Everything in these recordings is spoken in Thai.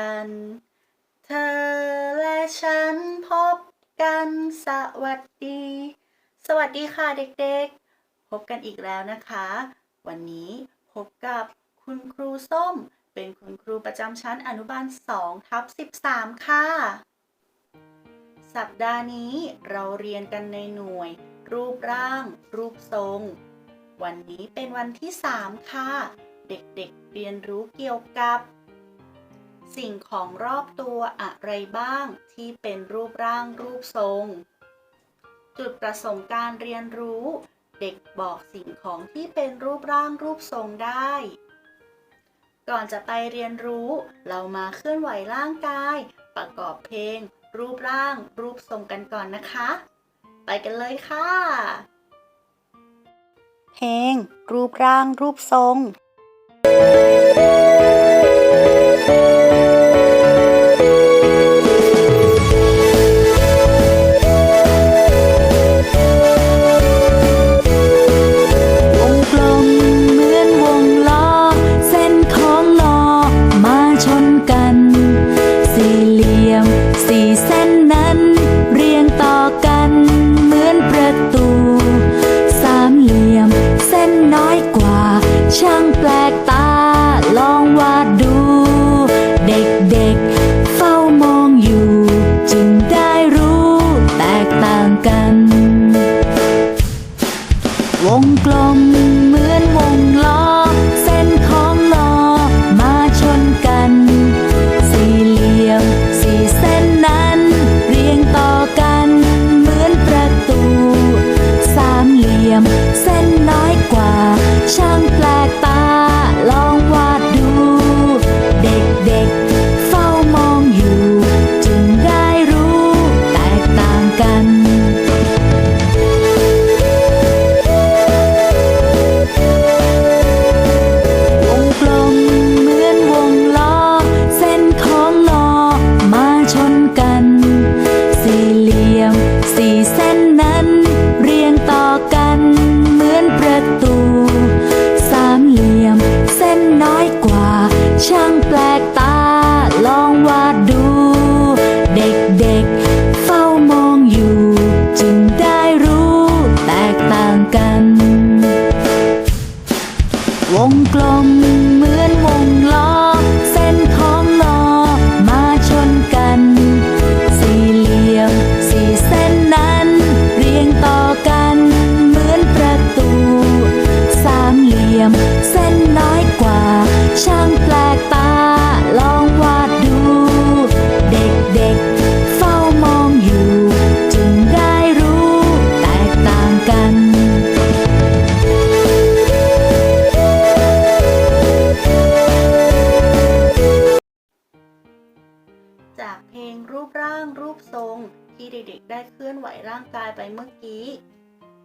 กัน เธอและฉันพบกันสวัสดี สวัสดีค่ะเด็กๆ พบกันอีกแล้วนะคะ วันนี้พบกับคุณครูส้ม เป็นคุณครูประจำชั้นอนุบาล2ทับ13 ค่ะ สัปดาห์นี้เราเรียนกันในหน่วย รูปร่าง รูปทรง วันนี้เป็นวันที่ 3 ค่ะ เด็กๆเรียนรู้เกี่ยวกับ สิ่งของรอบตัวอะไรบ้างที่เป็นรูปร่างรูปทรง จุดประสงค์การเรียนรู้ เด็กบอกสิ่งของที่เป็นรูปร่างรูปทรงได้ ก่อนจะไปเรียนรู้ เรามาเคลื่อนไหวร่างกาย ประกอบเพลง รูปร่าง รูปทรงกันก่อนนะคะ ไปกันเลยค่ะ เพลง รูปร่างรูปทรงว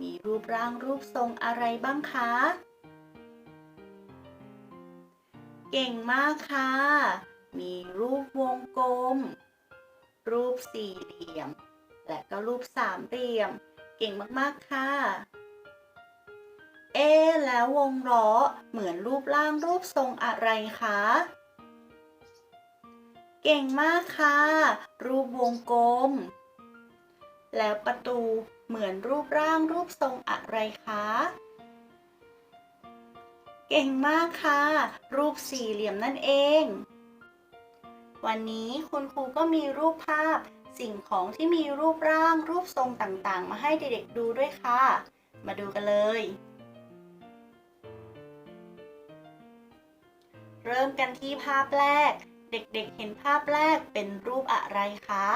มีรูปร่างรูปทรงอะไรบ้างคะ เก่งมากค่ะ มีรูปวงกลม รูปสี่เหลี่ยม และก็รูปสามเหลี่ยม เก่งมากๆค่ะ เอ แล้ววงล้อเหมือนรูปร่างรูปทรงอะไรคะ เก่งมากค่ะ รูปวงกลม แล้วประตู เหมือนรูปร่างรูปทรงอะไรคะ เก่งมากค่ะ รูปสี่เหลี่ยมนั่นเอง วันนี้คุณครูก็มีรูปภาพ สิ่งของที่มีรูปร่างรูปทรงต่างๆ มาให้เด็กๆดูด้วยค่ะ มาดูกันเลย เริ่มกันที่ภาพแรก เด็กๆเห็นภาพแรกเป็นรูปอะไรคะ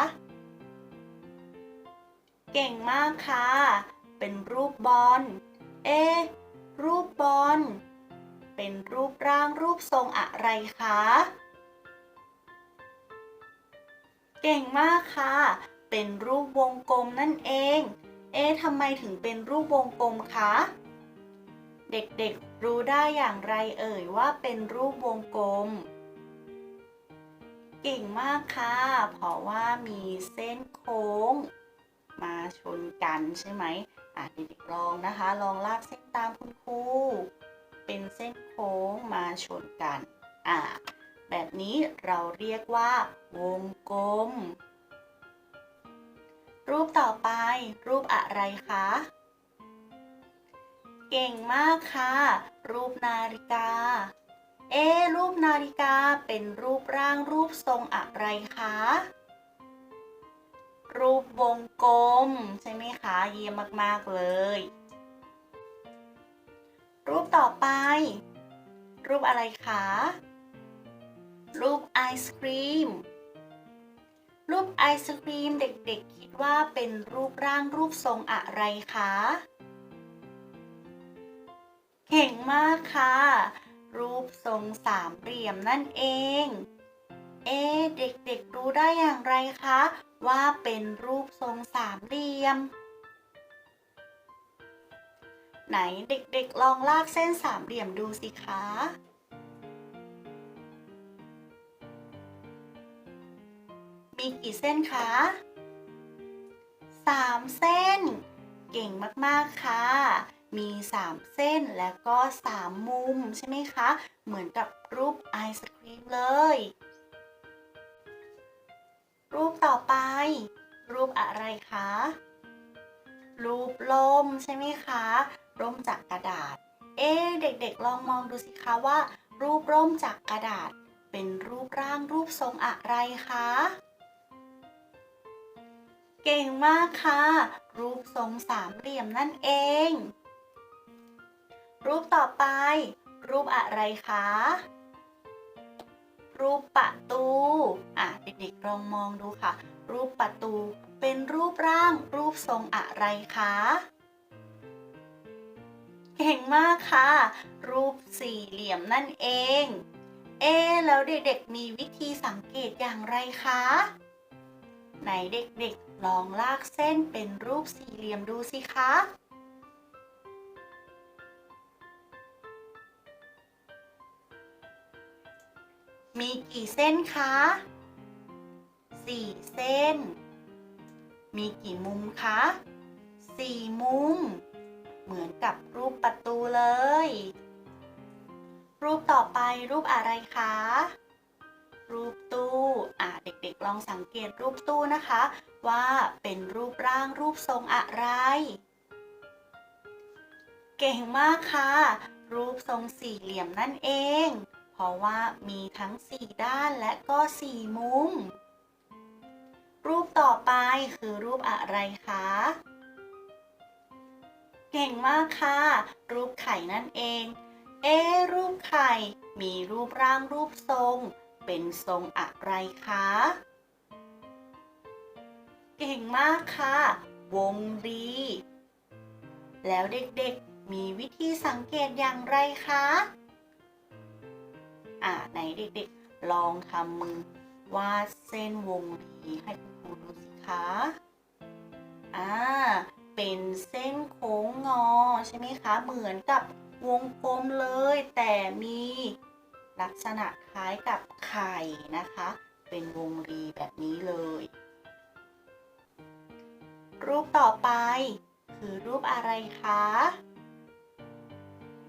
เก่งมากค่ะ เป็นรูปบอล เอ รูปบอล เป็นรูปร่างรูปทรงอะไรคะ เก่งมากค่ะ เป็นรูปวงกลมนั่นเอง เอ๊ะทำไมถึงเป็นรูปวงกลมคะ เด็กๆ รู้ได้อย่างไรเอ่ยว่าเป็นรูปวงกลมเก่งมากค่ะ เพราะว่ามีเส้นโค้ง มาชนกันใช่ไหมอะเด็กๆลองนะคะ ลองลากเส้นตามคุณครูเป็นเส้นโค้งมาชนกันอ่าแบบนี้เราเรียกว่า วงกลม รูปต่อไป รูปอะไรคะ เก่งมากค่ะ รูปนาฬิกา เอรูปนาฬิกาเป็นรูปร่างรูปทรงอะไรคะ รูปวงกลม ใช่ไหมคะ เยี่ยมมาก ๆ เลย รูปต่อไป รูปอะไรคะ รูปไอศครีม รูปไอศครีมเด็กๆ คิดว่าเป็นรูปร่างรูปทรงอะไรคะ เก่งมากค่ะ รูปทรงสามเหลี่ยมนั่นเอง เอ๊เด็กๆรู้ได้อย่างไรคะว่าเป็นรูปทรงสามเหลี่ยม ไหนเด็กๆ ลองลากเส้นสามเหลี่ยมดูสิคะ มีกี่เส้นคะสามเส้น เก่งมากๆค่ะ มีสามเส้นแล้วก็สามมุมใช่ไหมคะ เหมือนกับรูปไอศครีมเลย รูปต่อไป รูปอะไรคะ รูปลมใช่ไหมคะ ร่มจากกระดาษ เอ๊ะเด็กๆ ลองมองดูสิคะว่า รูปร่มจากกระดาษ เป็นรูปร่างรูปทรงอะไรคะ เก่งมากค่ะ รูปทรงสามเหลี่ยมนั่นเอง รูปต่อไป รูปอะไรคะ รูปประตูอะเด็กๆลองมองดูค่ะ รูปประตู เป็นรูปร่างรูปทรงอะไรคะเก่งมากค่ะ รูปสี่เหลี่ยมนั่นเอง เอ๊แล้วเด็กๆมีวิธีสังเกตอย่างไรคะไหนเด็กๆลองลากเส้นเป็นรูปสี่เหลี่ยมดูสิคะ มีกี่เส้นคะสี่เส้น มีกี่มุมคะสี่มุม เหมือนกับรูปประตูเลย รูปต่อไปรูปอะไรคะ รูปตู้อะเด็กๆ ลองสังเกตรูปตู้นะคะ ว่าเป็นรูปร่างรูปทรงอะไร เก่งมากค่ะ รูปทรงสี่เหลี่ยมนั่นเอง เพราะว่ามีทั้งสี่ด้านและก็สี่มุม รูปต่อไปคือรูปอะไรคะ เก่งมากค่ะ รูปไข่นั่นเอง เอ๊รูปไข่ มีรูปร่างรูปทรง เป็นทรงอะไรคะ เก่งมากค่ะ วงรี แล้วเด็กๆ มีวิธีสังเกตอย่างไรคะ อ่าไหนเด็กๆ ลองทำมือวาดเส้นวงรีให้คุณครูดูสิคะอ่าเป็นเส้นโค้งงอใช่ไหมคะ เหมือนกับวงกลมเลย แต่มีลักษณะคล้ายกับไข่นะคะ เป็นวงรีแบบนี้เลย รูปต่อไป คือรูปอะไรคะ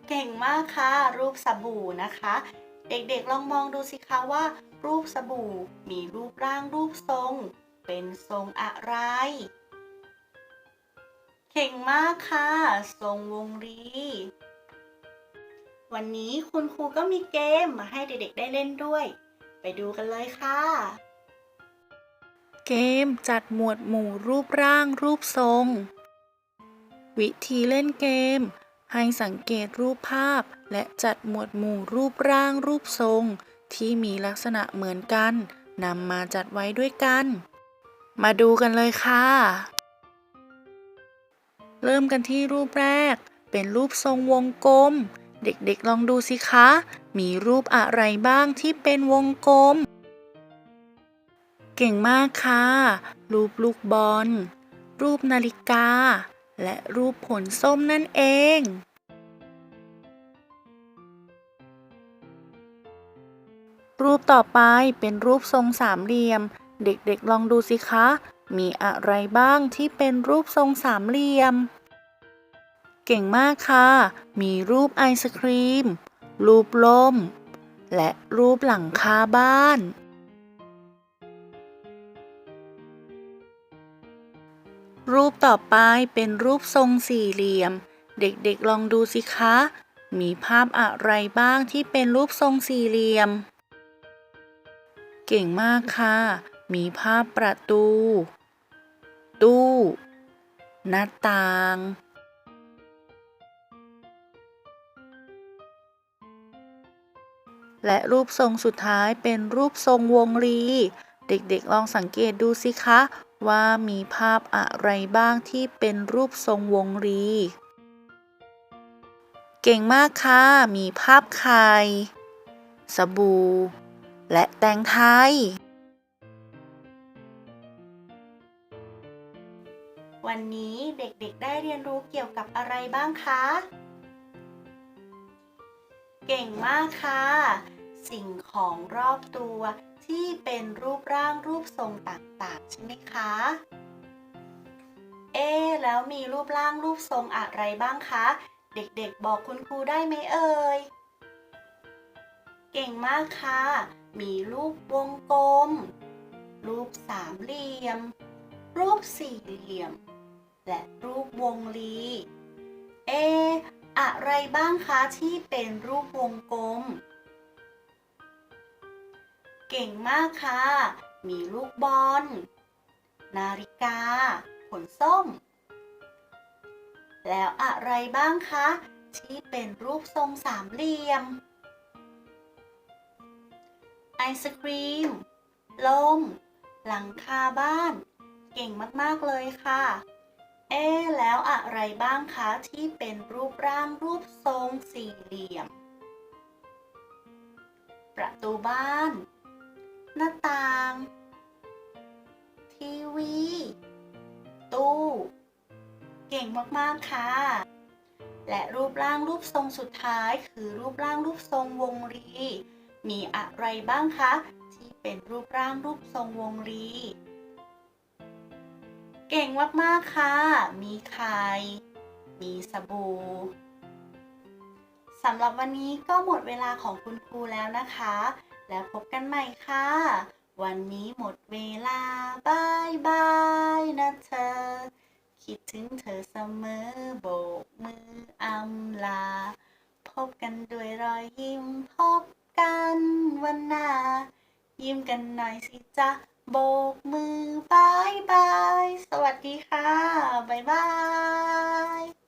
เก่งมากค่ะ รูปสบู่นะคะ เด็กๆลองมองดูสิคะว่า รูปสบู่มีรูปร่างรูปทรง เป็นทรงอะไร เก่งมากค่ะ ทรงวงรี วันนี้คุณครูก็มีเกมมาให้เด็กๆได้เล่นด้วย ไปดูกันเลยค่ะ เกมจัดหมวดหมู่รูปร่างรูปทรง วิธีเล่นเกม ให้สังเกตรูปภาพ และจัดหมวดหมู่รูปร่างรูปทรง ที่มีลักษณะเหมือนกันนำมาจัดไว้ด้วยกัน มาดูกันเลยค่ะ เริ่มกันที่รูปแรก เป็นรูปทรงวงกลม เด็กๆลองดูสิคะ มีรูปอะไรบ้างที่เป็นวงกลม เก่งมากค่ะ รูปลูกบอล รูปนาฬิกา และรูปผลส้มนั่นเอง รูปต่อไปเป็นรูปทรงสามเหลี่ยม เด็กๆลองดูสิคะ มีอะไรบ้างที่เป็นรูปทรงสามเหลี่ยม เก่งมากค่ะ มีรูปไอศครีม รูปลมและรูปหลังคาบ้าน ต่อไปเป็นรูปทรงสี่เหลี่ยม เด็กๆลองดูสิคะ มีภาพอะไรบ้างที่เป็นรูปทรงสี่เหลี่ยม เก่งมากค่ะ มีภาพประตู ตู้ หน้าต่างและรูปทรงสุดท้ายเป็นรูปทรงวงรี เด็กๆ ลองสังเกตดูสิคะ ว่ามีภาพอะไรบ้างที่เป็นรูปทรงวงรี เก่งมากค่ะ มีภาพไข่สบู่ และแตงไทย วันนี้เด็กๆได้เรียนรู้เกี่ยวกับอะไรบ้างคะ เก่งมากค่ะ สิ่งของรอบตัว ที่เป็นรูปร่างรูปทรงต่างๆ ใช่ไหมคะ เอ๊แล้วมีรูปร่างรูปทรงอะไรบ้างคะ เด็กๆ บอกคุณครูได้ไหมเอ่ย เก่งมากค่ะ มีรูปวงกลม รูปสามเหลี่ยม รูปสี่เหลี่ยม และรูปวงรี เอะอะไรบ้างคะที่เป็นรูปวงกลม เก่งมากค่ะ มีลูกบอล นาฬิกา ผลส้ม แล้วอะไรบ้างคะ ที่เป็นรูปทรงสามเหลี่ยม ไอศครีม ลม หลังคาบ้าน เก่งมาก ๆ เลยค่ะ เอ๊แล้วอะไรบ้างคะ ที่เป็นรูปร่างรูปทรงสี่เหลี่ยมประตูบ้าน หน้าต่าง ทีวี ตู้ เก่งมาก ๆ ค่ะ และรูปร่างรูปทรงสุดท้ายคือรูปร่างรูปทรงวงรี มีอะไรบ้างคะ ที่เป็นรูปร่างรูปทรงวงรี เก่งมาก ๆ ค่ะ มีไข่มีสบู่สำหรับวันนี้ก็หมดเวลาของคุณครูแล้วนะคะ แล้วพบกันใหม่ค่ะ วันนี้หมดเวลาบายบายนะเธอ คิดถึงเธอเสมอโบกมืออำลา พบกันด้วยรอยยิ้มพบกันวันหน้า ยิ้มกันหน่อยสิจ๊ะโบกมือบายบาย สวัสดีค่ะบ๊ายบาย